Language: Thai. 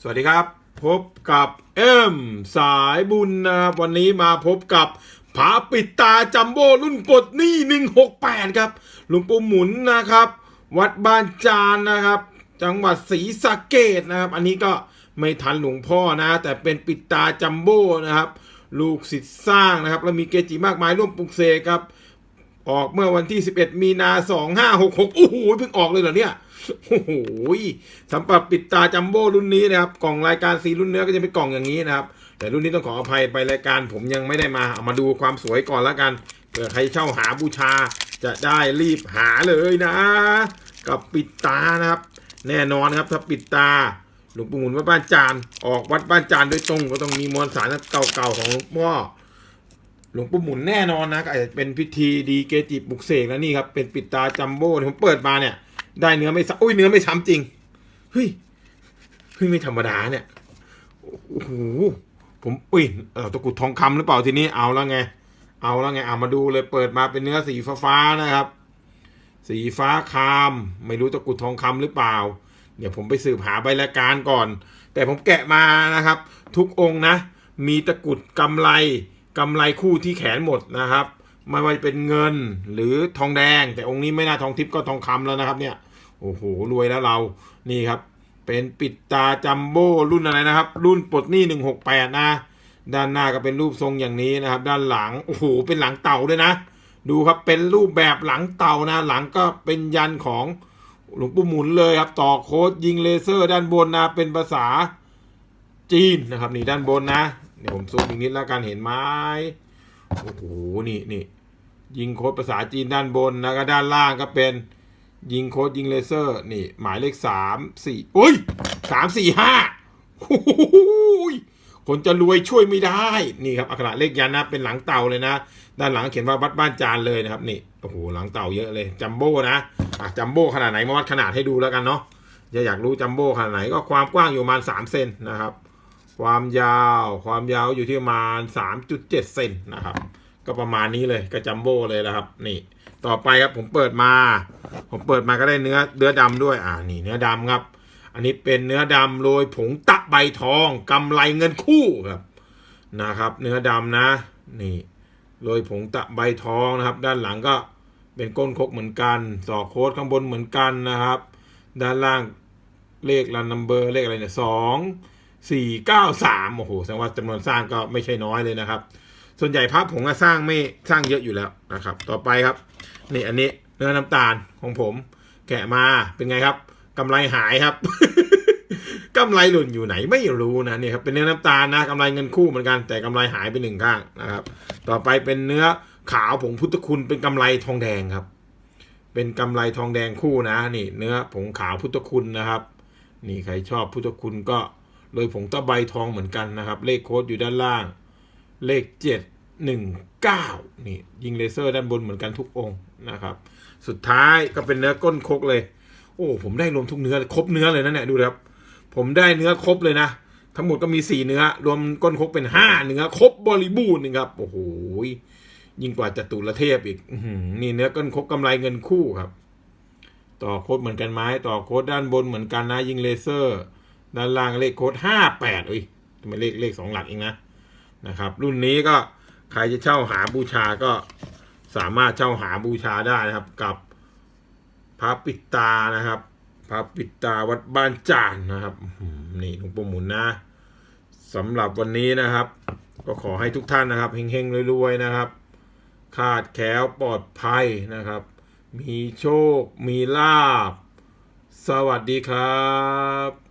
สวัสดีครับ พบกับเอ็มสายบุญนะครับวันนี้มาพบกับผาปิดตาจัมโบ้รุ่นปลดหนี้168 ครับหลวงปู่หมุนนะครับ วัดบ้านจานนะครับ จังหวัดศรีสะเกดนะครับ อันนี้ก็ไม่ทันหลวงพ่อนะ แต่เป็นปิดตาจัมโบ้นะครับ ลูกศิษย์สร้างนะครับ แล้วมีเกจิมากมายร่วมปลุกเสกครับ ออกเมื่อวันที่ 11 มีนา2566โอ้โหเพิ่งออกเลยเหรอเนี่ยโอ้โหสำหรับปิดตาจัมโบ้รุ่นนี้นะครับ กล่องรายการสีรุ่นเนื้อก็จะเป็นกล่องอย่างนี้นะครับ แต่รุ่นนี้ต้องขออภัยไปรายการผมยังไม่ได้มาเอามาดูความสวยก่อนล้วกันเผื่อใครเช่าหาบูชาจะได้รีบหาเลยนะ กับปิดตานะครับ แน่นอนครับถ้าปิดตาหลวงปู่หมุนวัดบ้านจานออกวัดบ้านจานโดยตรงก็ต้องมีมวลสารเก่าๆของหลวงพ่อ หลวงปู่หมุนแน่นอนนะก็อาจจะเป็นพิธีดีเกจิปลุกเสกแล้วนี่ครับเป็นปิดตาจัมโบ้ที่ผมเปิดมาเนี่ย ได้เนื้อไม่ซ้ำอุ้ยเนื้อไม่ซ้ำจริงเฮ้ยเฮ้ยไม่ธรรมดาเนี่ยโอ้โหผมอุ้ยเออตะกุดทองคำหรือเปล่าทีนี้เอาแล้วไง เอาแล้วไงเอามาดูเลยเปิดมาเป็นเนื้อสีฟ้าๆนะครับ สีฟ้าคาม ไม่รู้ตะกุดทองคำหรือเปล่า เดี๋ยวผมไปสืบหาใบรายการก่อน แต่ผมแกะมานะครับ ทุกองนะ มีตะกุดกำไร กำไรคู่ที่แขนหมดนะครับไม่ว่าจะเป็นเงินหรือทองแดง แต่องค์นี้ไม่น่าทองทิพย์ก็ทองคำแล้วนะครับ เนี่ยโอ้โหรวยแล้วเรานี่ครับ เป็นปิดตาจัมโบ้รุ่นอะไรนะครับ รุ่นปลดหนี้หนึ่งหกแปดนะ ด้านหน้าก็เป็นรูปทรงอย่างนี้นะครับ ด้านหลังโอ้โหเป็นหลังเต่าด้วยนะ ดูครับเป็นรูปแบบหลังเต่านะ หลังก็เป็นยันของหลวงปู่หมุนเลยครับ ต่อโค้ดยิงเลเซอร์ ด้านบนนะเป็นภาษาจีนนะครับนี่ด้านบนนะ ดี๋ยวผมซูมอีกนิดแล้วกันเห็นไหมโอ้โหนี่นี่ยิงโค้ดภาษาจีนด้านบนแล้วก็ด้านล่างก็เป็นยิงโค้ดยิงเลเซอร์ นี่ หมายเลขสามสี่โอ้ยสามสี่ห้าโอ้โหคนจะรวยช่วยไม่ได้ นี่ครับอักขระเลขยันนะ เป็นหลังเต่าเลยนะ ด้านหลังเขียนว่าวัดบ้านจานเลยนะครับ นี่ โอ้โห หลังเต่าเยอะเลย จัมโบ้นะ อะ จัมโบ้ขนาดไหนมาวัดขนาดให้ดูแล้วกันเนาะ จะอยากรู้จัมโบ้ขนาดไหนก็ความกว้างอยู่ประมาณสามเซนนะครับ ความยาวความยาวอยู่ที่ประมาณสามจุดเจ็ดเซนนะครับ ก็ประมาณนี้เลยก็จัมโบ้เลยนะครับ นี่ต่อไปครับผมเปิดมา ผมเปิดมาก็ได้เนื้อเนื้อดำด้วยอ่านี่เนื้อดำครับ อันนี้เป็นเนื้อดำโรยผงตะใบทองกำไรเงินคู่ครับนะครับ เนื้อดำนะ นี่โรยผงตะใบทองนะครับ ด้านหลังก็เป็นก้นคกเหมือนกันสอกโค้ดข้างบนเหมือนกันนะครับ ด้านล่างเลขรันนัมเบอร์เลขอะไรเนี่ยสอง สี่เก้าสามโอ้โหแสดงว่าจำนวนสร้างก็ไม่ใช่น้อยเลยนะครับ ส่วนใหญ่พระผงอะสร้างไม่สร้างเยอะอยู่แล้วนะครับ ต่อไปครับนี่อันนี้เนื้อน้ำตาลของผม แกะมาเป็นไงครับกำไรหายครับกำไรหล่นอยู่ไหนไม่รู้นะนี่ครับเป็นเนื้อน้ำตาลนะกำไรเงินคู่เหมือนกันแต่กำไรหายไปหนึ่งข้างนะครับ ต่อไปเป็นเนื้อขาวผงพุทธคุณเป็นกำไรทองแดงครับ เป็นกำไรทองแดงคู่นะนี่ เนื้อผงขาวพุทธคุณนะครับ นี่ใครชอบพุทธคุณก็ เลยผงตะใบทองเหมือนกันนะครับ เลขโค้ดอยู่ด้านล่าง เลขเจ็ดหนึ่งเก้านี่ยิงเลเซอร์ด้านบนเหมือนกันทุกองค์นะครับ สุดท้ายก็เป็นเนื้อก้นคกเลย โอ้ผมได้รวมทุกเนื้อครบเนื้อเลยนะเนี่ยดูนะครับ ผมได้เนื้อครบเลยนะ ทั้งหมดก็มีสี่เนื้อ รวมก้นคกเป็นห้าเนื้อครบบริบูรณ์นะครับโอ้โหยิ่งกว่าจตุรเทพอีกอื้อหือนี่เนื้อก้นคกกำไรเงินคู่ครับ ต่อโค้ดเหมือนกันไหมต่อโค้ดด้านบนเหมือนกันนะยิงเลเซอร์ ด้านล่างเลขโค้ดห้าแปดอุ้ยทำไมเลขเลขสองหลักเองนะนะครับ รุ่นนี้ก็ใครจะเช่าหาบูชาก็สามารถเช่าหาบูชาได้นะครับกับพระปิตานะครับพระปิตาวัดบ้านจานนะครับนี่หลวงปู่หมุนนะสำหรับวันนี้นะครับ ก็ขอให้ทุกท่านนะครับเฮงๆรวยๆนะครับ ขาดแคล้วปลอดภัยนะครับ มีโชค มีลาบ สวัสดีครับ